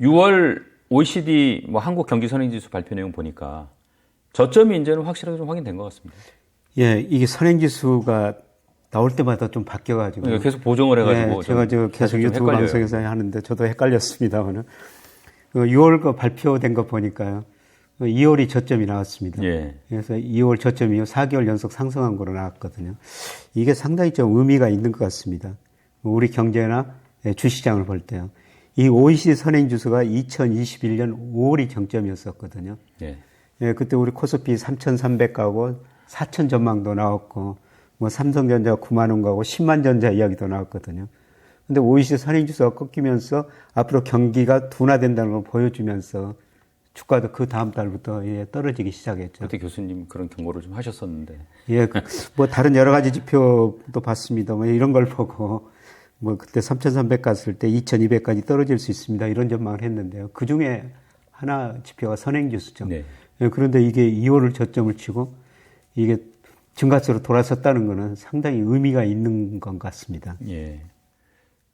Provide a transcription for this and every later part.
6월 OECD 뭐 한국 경기 선행지수 발표 내용 보니까 저점이 이제는 확실하게 좀 확인된 것 같습니다. 예, 이게 선행지수가 나올 때마다 좀 바뀌어가지고. 그러니까 계속 보정을 해가지고. 예, 제가 저 계속 유튜브 방송에서 하는데 저도 헷갈렸습니다만은. 6월 그 발표된 거 보니까요. 2월이 저점이 나왔습니다. 예. 그래서 2월 저점이 4개월 연속 상승한 거로 나왔거든요. 이게 상당히 좀 의미가 있는 것 같습니다. 우리 경제나 주시장을 볼 때요. 이 OECD 선행지수가 2021년 5월이 정점이었었거든요. 예. 예, 그때 우리 코스피 3,300 가고 4,000 전망도 나왔고, 뭐 삼성전자 9만 원 가고 10만 전자 이야기도 나왔거든요. 근데 OECD 선행지수가 꺾이면서 앞으로 경기가 둔화된다는 걸 보여주면서 주가도 그 다음 달부터 예, 떨어지기 시작했죠. 그때 교수님 그런 경고를 좀 하셨었는데. 예, 그, 뭐 다른 여러 가지 지표도 봤습니다. 뭐 이런 걸 보고 뭐 그때 3,300 갔을 때 2,200까지 떨어질 수 있습니다. 이런 전망을 했는데요. 그 중에 하나 지표가 선행지수죠. 네. 예, 그런데 이게 2월을 저점을 치고 이게 증가세로 돌아섰다는 것은 상당히 의미가 있는 것 같습니다. 예.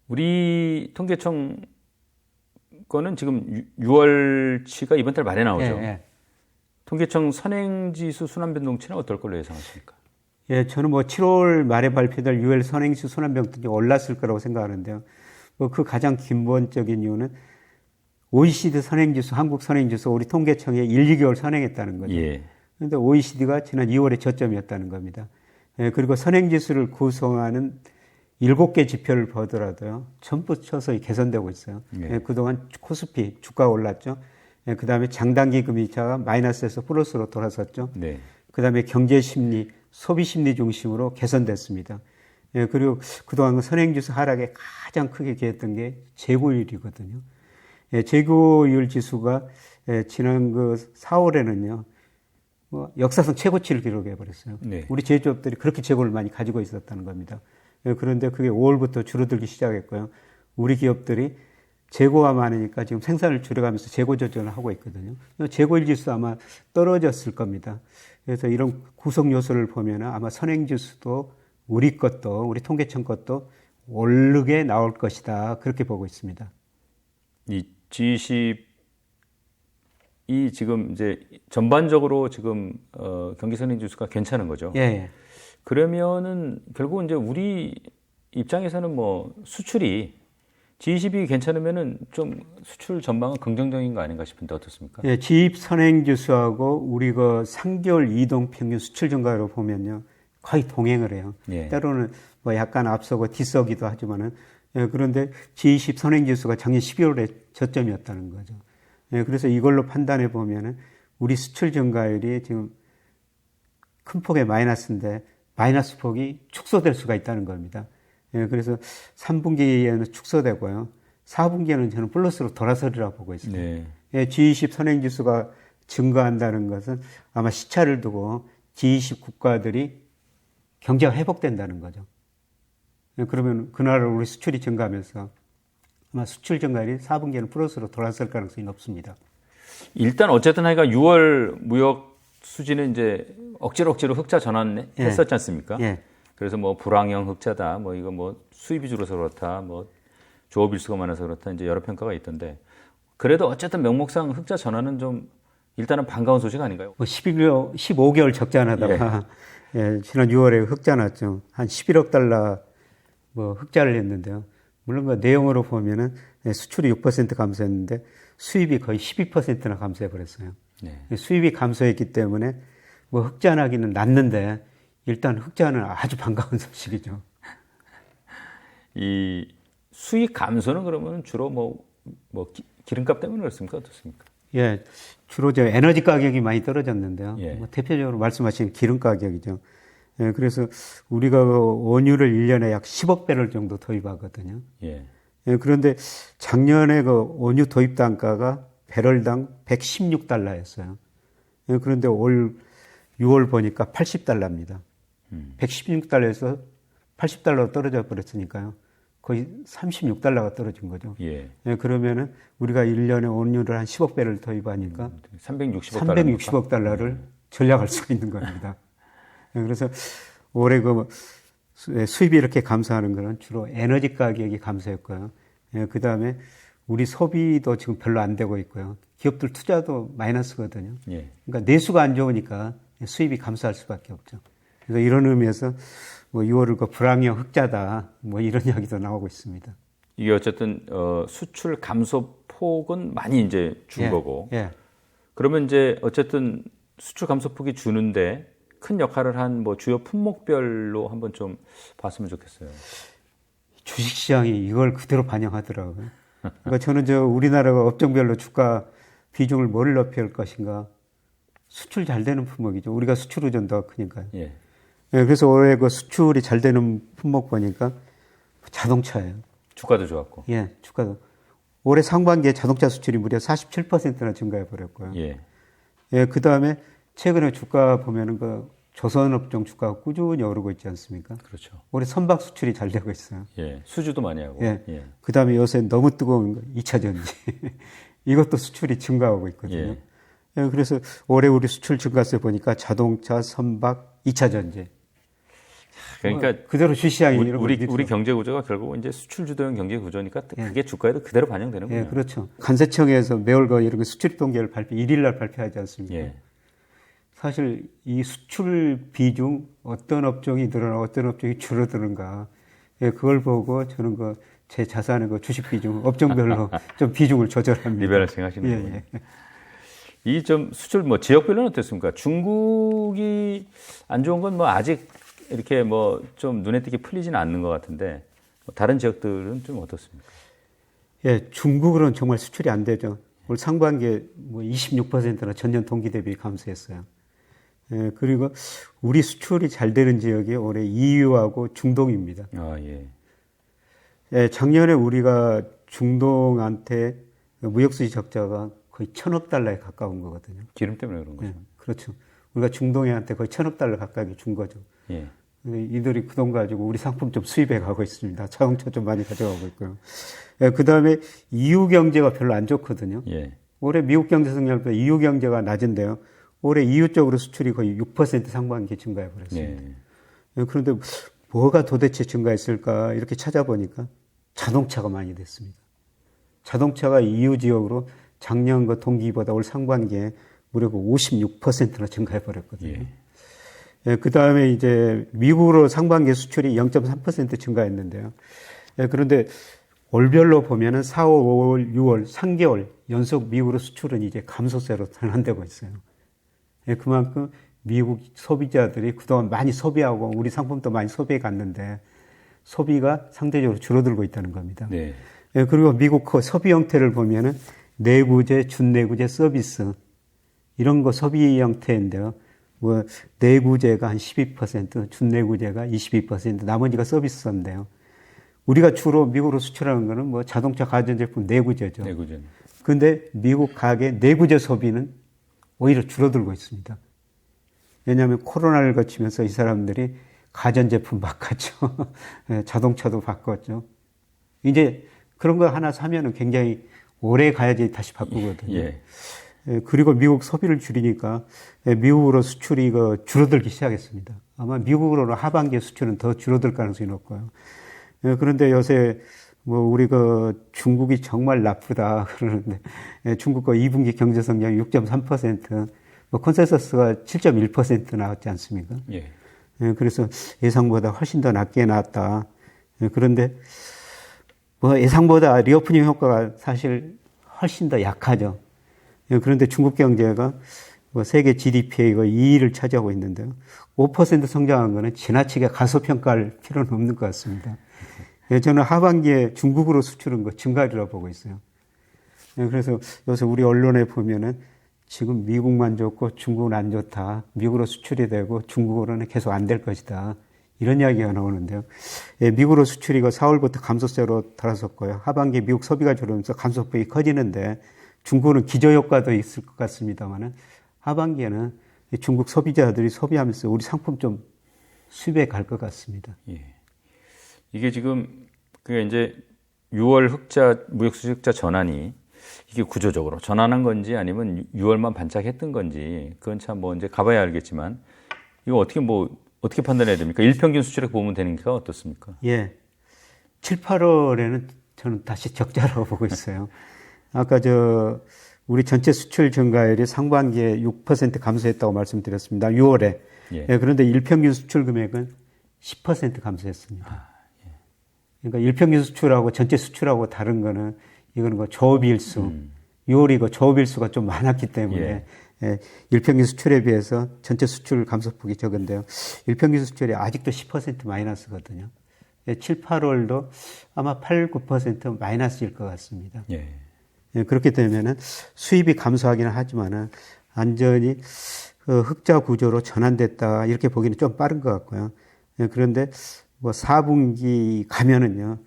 우리 통계청 거는 지금 6월치가 이번 달 말에 나오죠. 예, 예. 통계청 선행지수 순환 변동치는 어떨 걸로 예상하십니까? 예, 저는 뭐 7월 말에 발표될 6월 선행지수 순환변동치 올랐을 거라고 생각하는데요. 뭐 그 가장 근본적인 이유는 OECD 선행지수, 한국 선행지수, 우리 통계청에 1, 2개월 선행했다는 거죠. 예. 그런데 OECD가 지난 2월에 저점이었다는 겁니다. 예, 그리고 선행지수를 구성하는 일곱 개 지표를 보더라도요, 전부 서서히 개선되고 있어요. 네. 예, 그동안 코스피 주가가 올랐죠. 예, 그 다음에 장단기 금리차가 마이너스에서 플러스로 돌아섰죠. 네. 그 다음에 경제 심리, 소비 심리 중심으로 개선됐습니다. 예, 그리고 그동안 그 선행지수 하락에 가장 크게 기했던 게 재고율이거든요. 예, 재고율 지수가 예, 지난 그 4월에는요, 뭐 역사상 최고치를 기록해 버렸어요. 네. 우리 제조업들이 그렇게 재고를 많이 가지고 있었다는 겁니다. 예, 그런데 그게 5월부터 줄어들기 시작했고요. 우리 기업들이 재고가 많으니까 지금 생산을 줄여가면서 재고 조정을 하고 있거든요. 재고일 지수 아마 떨어졌을 겁니다. 그래서 이런 구성 요소를 보면 아마 선행 지수도 우리 것도 우리 통계청 것도 오르게 나올 것이다. 그렇게 보고 있습니다. 이 G20 이 지금 이제 전반적으로 지금 어, 경기 선행 지수가 괜찮은 거죠. 예, 예. 그러면은 결국 이제 우리 입장에서는 뭐 수출이 G20이 괜찮으면은 좀 수출 전망은 긍정적인 거 아닌가 싶은데 어떻습니까? 예, 지입 선행 지수하고 우리 그 3개월 이동 평균 수출 증가로 보면요. 거의 동행을 해요. 예. 때로는 뭐 약간 앞서고 뒤서기도 하지만은 예, 그런데 G20 선행 지수가 작년 12월에 저점이었다는 거죠. 예, 그래서 이걸로 판단해 보면은 우리 수출 증가율이 지금 큰 폭의 마이너스인데 마이너스 폭이 축소될 수가 있다는 겁니다. 예, 그래서 3분기에는 축소되고요. 4분기에는 저는 플러스로 돌아서리라 보고 있습니다. 네. 예, G20 선행 지수가 증가한다는 것은 아마 시차를 두고 G20 국가들이 경제가 회복된다는 거죠. 예, 그러면 그 나라 우리 수출이 증가하면서 아마 수출 증가율이 4분기에는 플러스로 돌아설 가능성이 높습니다. 일단 어쨌든 하여간 6월 무역 수지는 이제 억지로 억지로 흑자 전환했었지 않습니까? 예. 그래서 뭐 불황형 흑자다, 뭐 이거 뭐 수입이 줄어서 그렇다, 뭐 조업 일수가 많아서 그렇다, 이제 여러 평가가 있던데 그래도 어쨌든 명목상 흑자 전환은 좀 일단은 반가운 소식 아닌가요? 뭐 11개월, 15개월 적자 나다가 예, 지난 6월에 흑자 났죠. 한 11억 달러 뭐 흑자를 냈는데요. 물론 그 내용으로 보면은 예, 수출이 6% 감소했는데 수입이 거의 12%나 감소해 버렸어요. 네. 수입이 감소했기 때문에 뭐 흑자 나기는 났는데 일단 흑자는 아주 반가운 소식이죠. 이 수익 감소는 그러면 주로 뭐, 뭐 기, 기름값 때문에 그렇습니까? 어떻습니까? 예, 주로 저 에너지 가격이 많이 떨어졌는데요. 예. 뭐 대표적으로 말씀하신 기름 가격이죠. 예, 그래서 우리가 그 원유를 1년에 약 10억 배럴 정도 도입하거든요. 예. 예, 그런데 작년에 그 원유 도입 단가가 배럴당 116달러였어요. 예, 그런데 올 6월 보니까 80달러입니다. 음. 116달러에서 80달러로 떨어져 버렸으니까요. 거의 36달러가 떨어진 거죠. 예. 예, 그러면은 우리가 1년에 원유를 한 10억 배를 도입하니까 360억 달러. 360억 달러를 전략할 수가 있는 겁니다. 예, 그래서 올해 그 수- 예, 수입이 이렇게 감소하는 거는 주로 에너지 가격이 감소했고요. 예, 그 다음에 우리 소비도 지금 별로 안 되고 있고요. 기업들 투자도 마이너스거든요. 예. 그러니까 내수가 안 좋으니까 수입이 감소할 수밖에 없죠. 그래서 이런 의미에서 뭐 6월을 그 불황형 흑자다 뭐 이런 이야기도 나오고 있습니다. 이게 어쨌든 어, 수출 감소 폭은 많이 이제 준 예, 거고. 예. 그러면 이제 어쨌든 수출 감소 폭이 주는데 큰 역할을 한 뭐 주요 품목별로 한번 좀 봤으면 좋겠어요. 주식시장이 이걸 그대로 반영하더라고요. 그러니까 저는 저 우리나라가 업종별로 주가 비중을 뭘 높여야 할 것인가. 수출 잘 되는 품목이죠. 우리가 수출 의존 더 크니까요. 예. 예, 그래서 올해 그 수출이 잘 되는 품목 보니까 자동차예요. 주가도 좋았고. 예, 주가도. 올해 상반기에 자동차 수출이 무려 47%나 증가해 버렸고요. 예. 예, 그 다음에 최근에 주가 보면은 그 조선업종 주가가 꾸준히 오르고 있지 않습니까? 그렇죠. 올해 선박 수출이 잘 되고 있어요. 예. 수주도 많이 하고. 예. 예. 그 다음에 요새 너무 뜨거운 거, 2차 전지. 이것도 수출이 증가하고 있거든요. 예. 예, 그래서 올해 우리 수출 증가세 보니까 자동차, 선박, 2차 전지. 그러니까 뭐 그대로 주시장이 우리, 우리. 우리 경제 구조가 결국 이제 수출 주도형 경제 구조니까 예. 그게 주가에도 그대로 반영되는군요. 예, 그렇죠. 관세청에서 매월 그 이런 거 수출 통계를 발표, 1일 날 발표하지 않습니까? 예. 사실 이 수출 비중 어떤 업종이 늘어나고 어떤 업종이 줄어드는가 예, 그걸 보고 저는 그 제 자산의 그 주식 비중 업종별로 좀 비중을 조절합니다. 리베럴싱 하시는 예. 예. 이좀 수출 뭐 지역별로는 어떻습니까? 중국이 안 좋은 건 뭐 아직 이렇게 뭐 좀 눈에 띄게 풀리지는 않는 것 같은데 뭐 다른 지역들은 좀 어떻습니까? 예, 중국으로는 정말 수출이 안 되죠. 올 상반기에 뭐 26%나 전년 동기 대비 감소했어요. 예, 그리고 우리 수출이 잘 되는 지역이 올해 EU하고 중동입니다. 아 예. 예, 작년에 우리가 중동한테 무역수지 적자가 거의 천억 달러에 가까운 거거든요. 기름 때문에 그런 거죠. 예, 그렇죠. 우리가 중동에한테 거의 천억 달러 가까이 준 거죠. 예. 이들이 그 돈 가지고 우리 상품 좀 수입해 가고 있습니다. 자동차 좀 많이 가져가고 있고요. 예, 그 다음에 EU 경제가 별로 안 좋거든요. 예. 올해 미국 경제 성장보다 EU 경제가 낮은데요. 올해 EU 쪽으로 수출이 거의 6% 상반기 증가해 버렸습니다. 예. 예, 그런데 뭐가 도대체 증가했을까 이렇게 찾아보니까 자동차가 많이 됐습니다. 자동차가 EU 지역으로 작년 그 동기보다 올 상반기에 무려 그 56%나 증가해 버렸거든요. 예. 예, 그 다음에 이제 미국으로 상반기 수출이 0.3% 증가했는데요. 예, 그런데 월별로 보면은 4, 5월, 6월, 3개월 연속 미국으로 수출은 이제 감소세로 전환되고 있어요. 예, 그만큼 미국 소비자들이 그동안 많이 소비하고 우리 상품도 많이 소비해 갔는데 소비가 상대적으로 줄어들고 있다는 겁니다. 네. 예, 그리고 미국 그 소비 형태를 보면은 내구재, 준내구재, 서비스 이런 거 소비 형태인데요. 뭐 내구재가 한 12%, 준내구재가 22%, 나머지가 서비스인데요. 우리가 주로 미국으로 수출하는 거는 뭐 자동차, 가전제품 내구재죠. 네, 그죠. 근데 미국 가계 내구재 소비는 오히려 줄어들고 있습니다. 왜냐하면 코로나를 거치면서 이 사람들이 가전제품 바꿨죠. 예, 자동차도 바꿨죠. 이제 그런 거 하나 사면은 굉장히 오래 가야지 다시 바꾸거든요. 예. 예, 그리고 미국 소비를 줄이니까 예, 미국으로 수출이 그 줄어들기 시작했습니다. 아마 미국으로는 하반기 수출은 더 줄어들 가능성이 높고요. 예, 그런데 요새 뭐 우리 그 중국이 정말 나쁘다 그러는데 예, 중국 거 2분기 경제 성장이 6.3%, 뭐 컨센서스가 7.1% 나왔지 않습니까? 예. 예, 그래서 예상보다 훨씬 더 낮게 나왔다. 예, 그런데 뭐 예상보다 리오프닝 효과가 사실 훨씬 더 약하죠. 예, 그런데 중국 경제가 뭐 세계 GDP의 이거 2위를 차지하고 있는데요. 5% 성장한 거는 지나치게 가소평가할 필요는 없는 것 같습니다. 예, 저는 하반기에 중국으로 수출은 거 증가리라고 보고 있어요. 예, 그래서 요새 우리 언론에 보면은 지금 미국만 좋고 중국은 안 좋다. 미국으로 수출이 되고 중국으로는 계속 안 될 것이다. 이런 이야기가 나오는데요. 예, 미국으로 수출이 그 4월부터 감소세로 돌아섰고요. 하반기에 미국 소비가 줄으면서 감소폭이 커지는데 중국은 기저효과도 있을 것 같습니다만은 하반기에는 이 중국 소비자들이 소비하면서 우리 상품 좀 수입해 갈 것 같습니다. 예. 이게 지금 그게 이제 6월 흑자 무역수지 흑자 전환이 이게 구조적으로 전환한 건지 아니면 6월만 반짝했던 건지 그건 참 뭐 이제 가봐야 알겠지만 이거 어떻게 뭐 어떻게 판단해야 됩니까? 일평균 수출액 보면 되는 게 어떻습니까? 예. 7, 8월에는 저는 다시 적자라고 보고 있어요. 아까 저 우리 전체 수출 증가율이 상반기에 6% 감소했다고 말씀드렸습니다. 6월에. 예. 예, 그런데 일평균 수출 금액은 10% 감소했습니다. 그러니까 일평균 수출하고 전체 수출하고 다른 거는 이거는 그 조업일수, 6월이 그 조업일수가 좀 많았기 때문에 예, 일평균 수출에 비해서 전체 수출 감소폭이 적은데요. 일평균 수출이 아직도 10% 마이너스거든요. 예, 7, 8월도 아마 8, 9% 마이너스일 것 같습니다. 예. 예, 그렇게 되면은 수입이 감소하기는 하지만은 완전히 그 흑자 구조로 전환됐다 이렇게 보기는 좀 빠른 것 같고요. 예, 그런데 뭐 4분기 가면은요,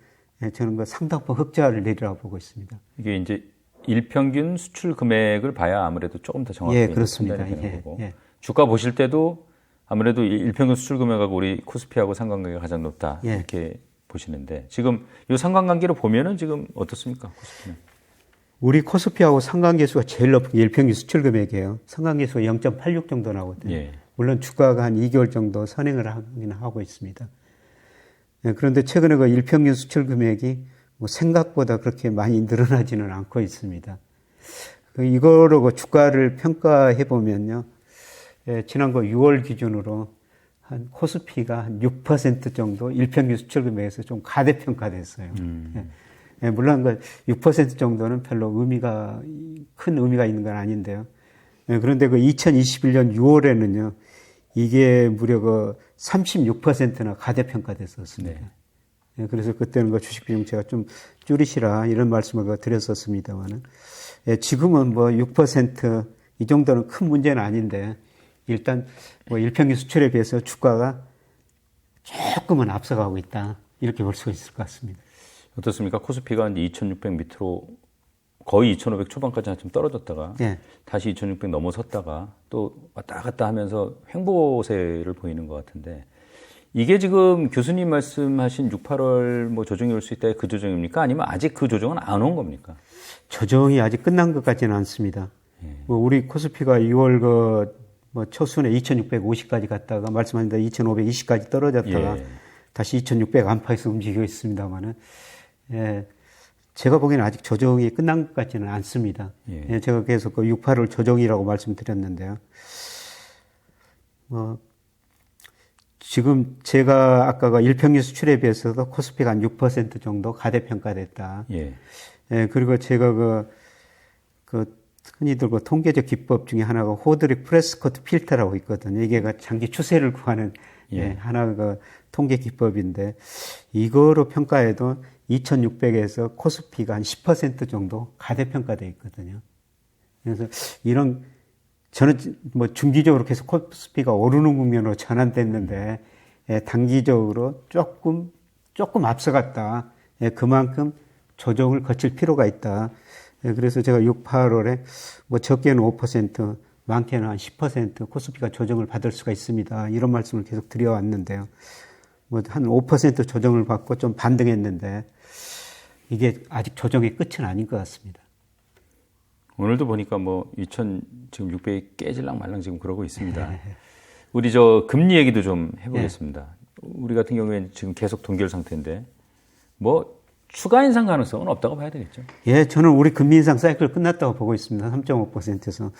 예, 저는 그 상당폭 흑자를 내리라고 보고 있습니다. 이게 이제 일평균 수출 금액을 봐야 아무래도 조금 더 정확하게 예, 그렇습니다. 되는 예, 거고 예. 주가 보실 때도 아무래도 이 일평균 수출 금액하고 우리 코스피하고 상관관계가 가장 높다 예. 이렇게 보시는데 지금 이 상관관계로 보면은 지금 어떻습니까 코스피는? 우리 코스피하고 상관계수가 제일 높은 게 일평균 수출 금액이에요. 상관계수가 0.86 정도 나거든요. 예. 물론 주가가 한 2개월 정도 선행을 하긴 하고 있습니다. 예, 그런데 최근에 그 일평균 수출 금액이 뭐 생각보다 그렇게 많이 늘어나지는 않고 있습니다. 그 이거로 그 주가를 평가해 보면요. 예, 지난 거 6월 기준으로 한 코스피가 한 6% 정도 일평균 수출 금액에서 좀 가대평가됐어요. 예. 예, 물론 그6% 정도는 별로 의미가 큰 의미가 있는 건 아닌데요. 예, 그런데 그 2021년 6월에는요. 이게 무려 그 36%나 가대평가됐었습니다. 네. 예, 그래서 그때는 그 주식 비중 제가 좀 줄이시라 이런 말씀을 그 드렸었습니다만은 예, 지금은 뭐 6%이 정도는 큰 문제는 아닌데 일단 뭐 일평균 수출에 비해서 주가가 조금은 앞서가고 있다 이렇게 볼 수 있을 것 같습니다. 어떻습니까? 코스피가 이제 2,600 밑으로 거의 2,500 초반까지 좀 떨어졌다가 예. 다시 2,600 넘어섰다가 또 왔다 갔다 하면서 횡보세를 보이는 것 같은데 이게 지금 교수님 말씀하신 6, 8월 뭐 조정이 올 수 있다 그 조정입니까? 아니면 아직 그 조정은 안 온 겁니까? 조정이 아직 끝난 것 같지는 않습니다. 뭐 우리 코스피가 2월 그 뭐 초순에 2,650까지 갔다가 말씀하신 대로 2,520까지 떨어졌다가 예. 다시 2,600 안팎에서 움직이고 있습니다만은 예, 제가 보기에는 아직 조정이 끝난 것 같지는 않습니다. 예. 예, 제가 계속 그 6, 8월 조정이라고 말씀드렸는데요. 뭐 지금 제가 아까가 일평균 수출에 비해서도 코스피가 한 6% 정도 가대평가됐다. 예. 예, 그리고 제가 그, 그, 흔히들 그 통계적 기법 중에 하나가 호드리 프레스코트 필터라고 있거든요. 이게 그 장기 추세를 구하는 예. 예. 하나 그 통계 기법인데 이거로 평가해도 2600에서 코스피가 한 10% 정도 가대평가돼 있거든요. 그래서 이런 저는 뭐 중기적으로 계속 코스피가 오르는 국면으로 전환됐는데 예, 단기적으로 조금 조금 앞서갔다. 예, 그만큼 조정을 거칠 필요가 있다. 예, 그래서 제가 6, 8월에 뭐 적게는 5%, 많게는 한 10% 코스피가 조정을 받을 수가 있습니다. 이런 말씀을 계속 드려왔는데요. 뭐 한 5% 조정을 받고 좀 반등했는데 이게 아직 조정의 끝은 아닌 것 같습니다. 오늘도 보니까 뭐2,000 지금 600이 깨질랑 말랑 지금 그러고 있습니다. 네. 우리 저 금리 얘기도 좀 해보겠습니다. 우리 같은 경우에는 지금 계속 동결 상태인데 뭐 추가 인상 가능성은 없다고 봐야 되겠죠. 예, 저는 우리 금리 인상 사이클 끝났다고 보고 있습니다. 3.5%에서.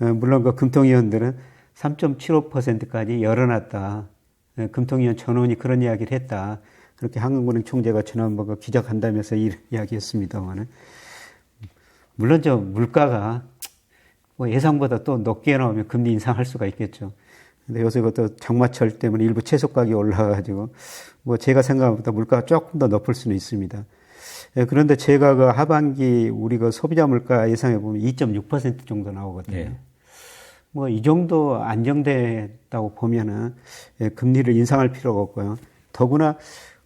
어, 물론 그 금통위원들은 3.75%까지 열어놨다. 예, 금통위원 전원이 그런 이야기를 했다. 그렇게 한국은행 총재가 지난번 그 기자 간담회에서 이 이야기했습니다만은. 물론 저 물가가 뭐 예상보다 또 높게 나오면 금리 인상할 수가 있겠죠. 근데 요새 그것도 장마철 때문에 일부 채소 가격이 올라가가지고 뭐 제가 생각한 것보다 물가가 조금 더 높을 수는 있습니다. 예, 그런데 제가 그 하반기 우리 그 소비자 물가 예상해 보면 2.6% 정도 나오거든요. 예. 뭐 이 정도 안정됐다고 보면은 예, 금리를 인상할 필요가 없고요. 더구나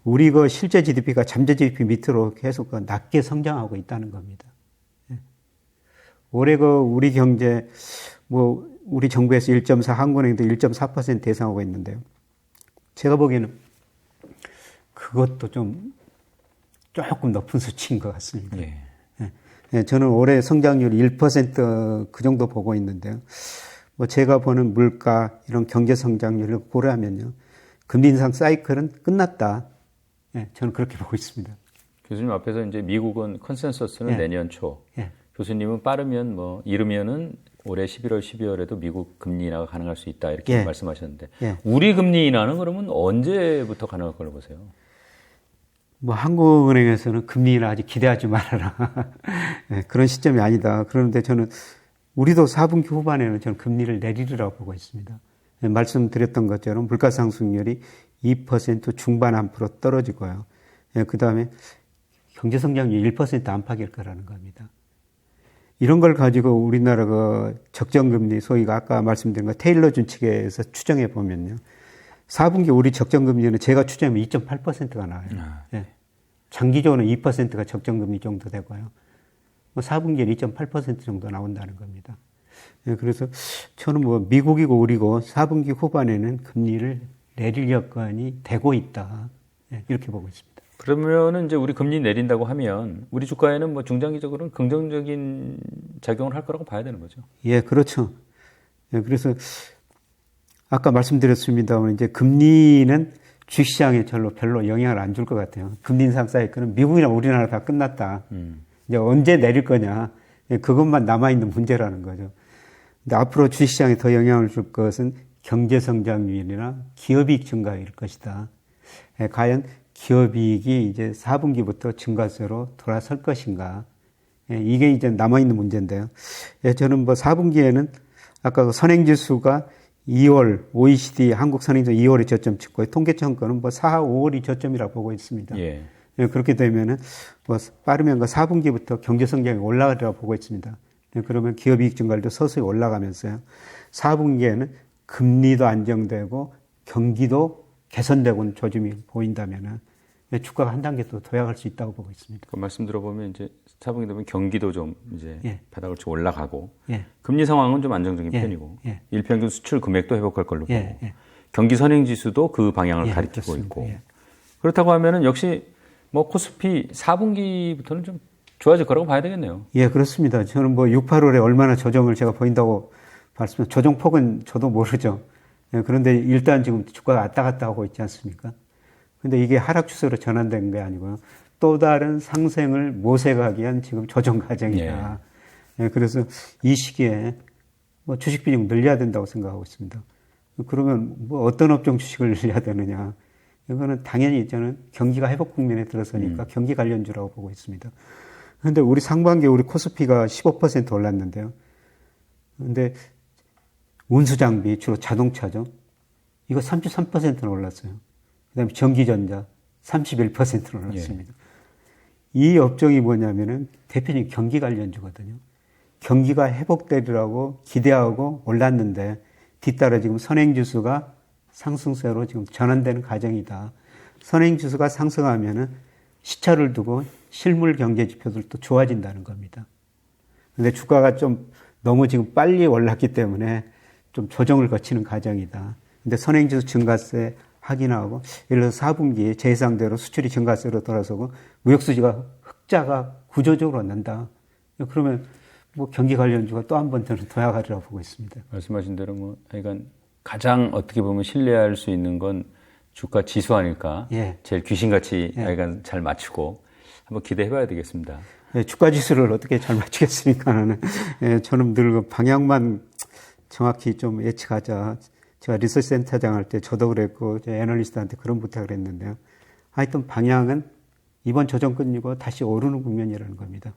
우리 그 실제 GDP가 잠재 GDP 밑으로 계속 그 낮게 성장하고 있다는 겁니다. 예. 올해 그 우리 경제 뭐 우리 정부에서 1.4 한국은행도 1.4% 예상하고 있는데요. 제가 보기에는 그것도 좀 조금 높은 수치인 것 같습니다. 예. 예, 저는 올해 성장률이 1%그 정도 보고 있는데요. 뭐 제가 보는 물가 이런 경제 성장률을 고려하면요. 금리 인상 사이클은 끝났다. 예, 저는 그렇게 보고 있습니다. 교수님 앞에서 이제 미국은 컨센서스는 예. 내년 초, 예. 교수님은 빠르면 뭐 이르면은 올해 11월, 12월에도 미국 금리 인하가 가능할 수 있다 이렇게 예. 말씀하셨는데 예. 우리 금리 인하는 그러면 언제부터 가능할 걸로 보세요? 뭐 한국은행에서는 금리를 아직 기대하지 말아라. 예, 그런 시점이 아니다. 그런데 저는 우리도 4분기 후반에는 저는 금리를 내리리라고 보고 있습니다. 예, 말씀드렸던 것처럼 물가 상승률이 2% 중반 안팎으로 떨어지고요. 예, 그 다음에 경제 성장률이 1% 안팎일 거라는 겁니다. 이런 걸 가지고 우리나라가 적정금리, 소위가 아까 말씀드린 거 테일러 준 측에서 추정해 보면요. 4분기 우리 적정금리는 제가 추정하면 2.8%가 나와요. 예. 장기적으로는 2%가 적정금리 정도 되고요. 뭐 4분기에는 2.8% 정도 나온다는 겁니다. 예, 그래서 저는 뭐 미국이고 우리고 4분기 후반에는 금리를 내릴 여건이 되고 있다. 예, 이렇게 보고 있습니다. 그러면은 이제 우리 금리 내린다고 하면 우리 주가에는 뭐 중장기적으로는 긍정적인 작용을 할 거라고 봐야 되는 거죠. 예, 그렇죠. 예, 그래서 아까 말씀드렸습니다만 이제 금리는 주식시장에 별로 별로 영향을 안 줄 것 같아요. 금리 인상 사이클은 미국이나 우리나라 다 끝났다. 음. 이제 언제 내릴 거냐. 예, 그것만 남아있는 문제라는 거죠. 근데 앞으로 주식시장에 더 영향을 줄 것은 경제 성장률이나 기업이익 증가일 것이다. 예, 과연 기업이익이 이제 4분기부터 증가세로 돌아설 것인가. 예, 이게 이제 남아있는 문제인데요. 예, 저는 뭐 4분기에는 아까 그 선행지수가 2월 OECD 한국 선행지수 2월에 저점 찍고 통계청 거는 뭐 4, 5월이 저점이라고 보고 있습니다. 예. 예, 그렇게 되면은 뭐 빠르면 그 4분기부터 경제 성장이 올라가리라고 보고 있습니다. 예, 그러면 기업 이익 증가율도 서서히 올라가면서요. 4분기에는 금리도 안정되고 경기도 개선되고 조짐이 보인다면은 예, 주가가 한 단계 또 도약할 수 있다고 보고 있습니다. 그 말씀 들어보면 이제 4분기 되면 경기도 좀 이제 예. 바닥을 좀 올라가고 예, 금리 상황은 좀 안정적인 예, 편이고 예. 일평균 수출 금액도 회복할 걸로 보고. 경기 선행 지수도 그 방향을 예, 가리키고 그렇습니다. 있고 예. 그렇다고 하면은 역시 뭐 코스피 4분기부터는 좀 좋아질 거라고 봐야 되겠네요. 예, 그렇습니다. 저는 뭐 6, 8월에 얼마나 조정을 제가 보인다고 말씀, 조정폭은 저도 모르죠. 예, 그런데 일단 지금 주가가 왔다 갔다 하고 있지 않습니까? 근데 이게 하락 추세로 전환된 게 아니고요. 또 다른 상승을 모색하기 위한 지금 조정 과정이다. 예, 그래서 이 시기에 뭐 주식 비중 늘려야 된다고 생각하고 있습니다. 그러면 뭐 어떤 업종 주식을 늘려야 되느냐. 이거는 당연히 저는 경기가 회복 국면에 들어서니까 경기 관련주라고 보고 있습니다. 근데 우리 상반기에 우리 코스피가 15% 올랐는데요. 근데 운수 장비 주로 자동차죠. 이거 33%는 올랐어요. 그다음에 전기전자 31%는 올랐습니다. 이 업종이 뭐냐면은 대표적인 경기 관련주거든요. 경기가 회복되리라고 기대하고 올랐는데 뒤따라 지금 선행 지수가 상승세로 지금 전환되는 과정이다. 선행 지수가 상승하면은 시차를 두고 실물 경제 지표들도 좋아진다는 겁니다. 근데 주가가 좀 너무 지금 빨리 올랐기 때문에 좀 조정을 거치는 과정이다. 근데 선행 지수 증가세 확인하고 예를 들어서 4분기에 제 예상대로 수출이 증가세로 돌아서고 무역 수지가 흑자가 구조적으로 난다. 그러면 뭐 경기 관련주가 또 한번 저는 도약하리라고 보고 있습니다. 말씀하신 대로 뭐 하여간 가장 어떻게 보면 신뢰할 수 있는 건 주가 지수 아닐까. 예. 제일 귀신같이 예. 하여간 잘 맞추고 한번 기대해봐야 되겠습니다. 예, 주가 지수를 어떻게 잘 맞추겠습니까? 나는 예, 저는 늘 그 방향만 정확히 좀 예측하자. 제가 리서치 센터장 할 때 저도 그랬고 제 애널리스트한테 그런 부탁을 했는데요. 하여튼 방향은 이번 조정 끝이고 다시 오르는 국면이라는 겁니다.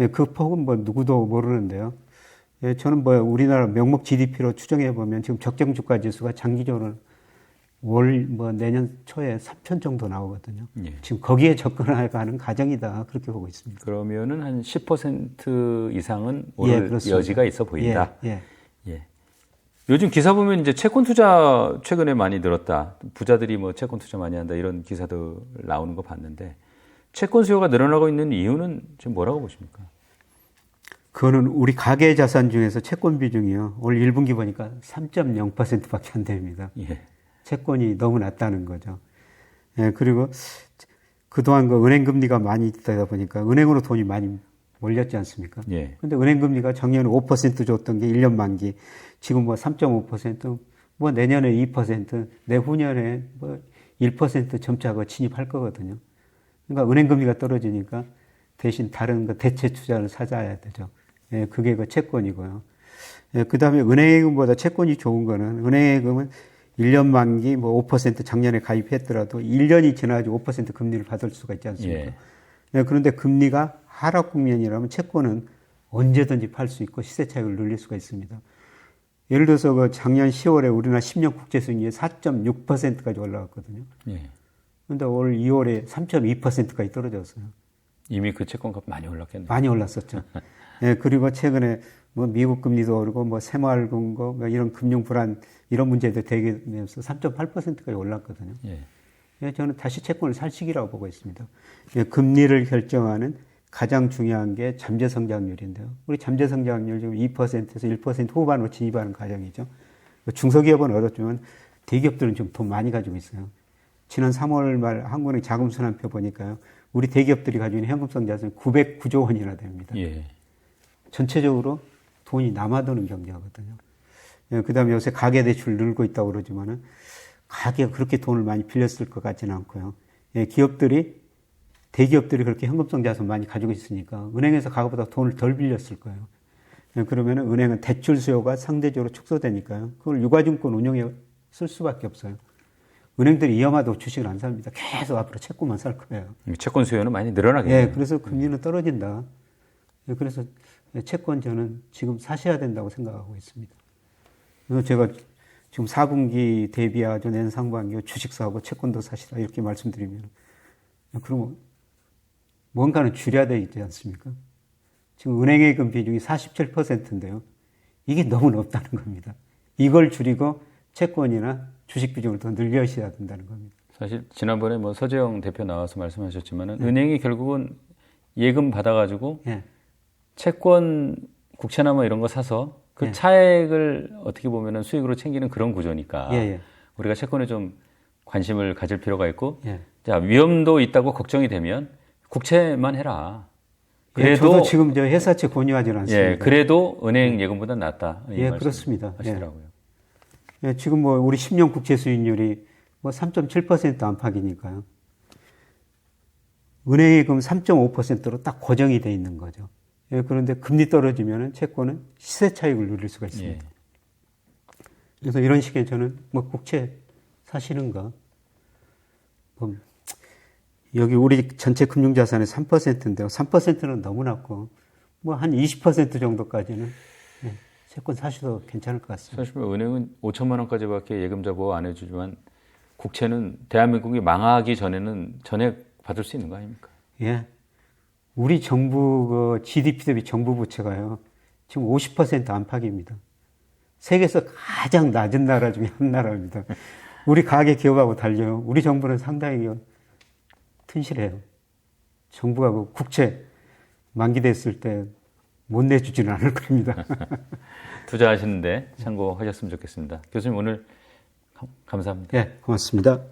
예, 그 폭은 뭐 누구도 모르는데요. 예, 저는 뭐 우리나라 명목 GDP로 추정해 보면 지금 적정 주가 지수가 장기적으로 월 뭐 내년 초에 3천 정도 나오거든요. 예. 지금 거기에 접근해가는 과정이다 그렇게 보고 있습니다. 그러면은 한 10% 이상은 예, 오를 그렇습니다. 여지가 있어 보인다. 예, 예. 예. 요즘 기사 보면 이제 채권 투자 최근에 많이 늘었다. 부자들이 뭐 채권 투자 많이 한다 이런 기사도 나오는 거 봤는데 채권 수요가 늘어나고 있는 이유는 지금 뭐라고 보십니까? 그거는 우리 가계 자산 중에서 채권 비중이요. 올 1분기 보니까 3.0%밖에 안 됩니다. 예. 채권이 너무 낮다는 거죠. 예, 그리고 그동안 그 은행 금리가 많이 있다 보니까 은행으로 돈이 많이 몰렸지 않습니까? 예. 근데 은행 금리가 작년에 5% 줬던 게 1년 만기, 지금 뭐 3.5%, 뭐 내년에 2%, 내후년에 뭐 1% 점차 그 진입할 거거든요. 그러니까 은행 금리가 떨어지니까 대신 다른 그 대체 투자를 찾아야 되죠. 예, 그게 그 채권이고요. 예, 그 다음에 은행예금보다 채권이 좋은 거는 은행예금은 1년 만기 뭐 5% 작년에 가입했더라도 1년이 지나가지고 5% 금리를 받을 수가 있지 않습니까? 예. 예, 그런데 금리가 하락 국면이라면 채권은 언제든지 팔 수 있고 시세 차익을 늘릴 수가 있습니다. 예를 들어서 그 작년 10월에 우리나라 10년 국채 수익률이 4.6%까지 올라갔거든요. 예. 근데 올 2월에 3.2%까지 떨어졌어요. 이미 그 채권값 많이 올랐겠네요. 많이 올랐었죠. 예, 그리고 최근에 뭐 미국 금리도 오르고 뭐 새마을금고 뭐 이런 금융 불안 이런 문제도 대기되면서 3.8%까지 올랐거든요. 예. 예, 저는 다시 채권을 살 시기라고 보고 있습니다. 예, 금리를 결정하는 가장 중요한 게 잠재 성장률인데요. 우리 잠재 성장률 지금 2%에서 1% 후반으로 진입하는 과정이죠. 중소기업은 어렵지만 대기업들은 좀 돈 많이 가지고 있어요. 지난 3월 말 한국은행 자금 순환표 보니까요. 우리 대기업들이 가지고 있는 현금 성 자산이 909조 원이나 됩니다. 예. 전체적으로 돈이 남아도는 경제거든요. 그 다음에 요새 가계대출 늘고 있다고 그러지만은 가계가 그렇게 돈을 많이 빌렸을 것 같지는 않고요. 예, 기업들이, 대기업들이 그렇게 현금성 자산 많이 가지고 있으니까 은행에서 가보다 돈을 덜 빌렸을 거예요. 예, 그러면 은행은 대출 수요가 상대적으로 축소되니까요. 그걸 유가증권 운용에 쓸 수밖에 없어요. 은행들이 위험하다고 주식을 안 삽니다. 계속 앞으로 채권만 살 거예요. 채권 수요는 많이 늘어나겠네요. 예, 그래서 금리는 떨어진다. 예, 그래서 채권 저는 지금 사셔야 된다고 생각하고 있습니다. 그래서 제가 지금 4분기 대비하죠. 내년 상반기 주식 사고 채권도 사시라 이렇게 말씀드리면 그러면 뭔가는 줄여야 되지 않습니까? 지금 은행예금 비중이 47%인데요. 이게 너무 높다는 겁니다. 이걸 줄이고 채권이나 주식 비중을 더 늘려셔야 된다는 겁니다. 사실 지난번에 뭐 서재영 대표 나와서 말씀하셨지만은 은행이 결국은 예금 받아가지고 예. 채권 국채나 뭐 이런 거 사서 그 예. 차액을 어떻게 보면은 수익으로 챙기는 그런 구조니까 예, 예. 우리가 채권에 좀 관심을 가질 필요가 있고 예. 자 위험도 있다고 걱정이 되면 국채만 해라. 예, 그래도 저도 지금 저 회사채 권유하지는 않습니다. 예 그래도 은행 예금보다 낫다. 이 예, 그렇습니다. 하시더라고요. 예, 지금 뭐 우리 10년 국채 수익률이 뭐 3.7% 안팎이니까요. 은행 예금 3.5%로 딱 고정이 돼 있는 거죠. 예, 그런데 금리 떨어지면은 채권은 시세 차익을 누릴 수가 있습니다. 예. 그래서 이런 식의 저는 뭐 국채 사시는가. 뭐 여기 우리 전체 금융자산의 3%인데요. 3%는 너무 낮고 뭐 한 20% 정도까지는 예, 채권 사셔도 괜찮을 것 같습니다. 사실 뭐 은행은 5천만 원까지밖에 예금자 보호 안 해주지만 국채는 대한민국이 망하기 전에는 전액 받을 수 있는 거 아닙니까? 예. 우리 정부 그 GDP 대비 정부 부채가요. 지금 50% 안팎입니다. 세계에서 가장 낮은 나라 중에 한 나라입니다. 우리 가계 기업하고 달려요. 우리 정부는 상당히 튼실해요. 정부가 그 국채 만기됐을 때 못 내주지는 않을 겁니다. 투자하시는데 참고하셨으면 좋겠습니다. 교수님 오늘 감- 감사합니다. 예, 고맙습니다.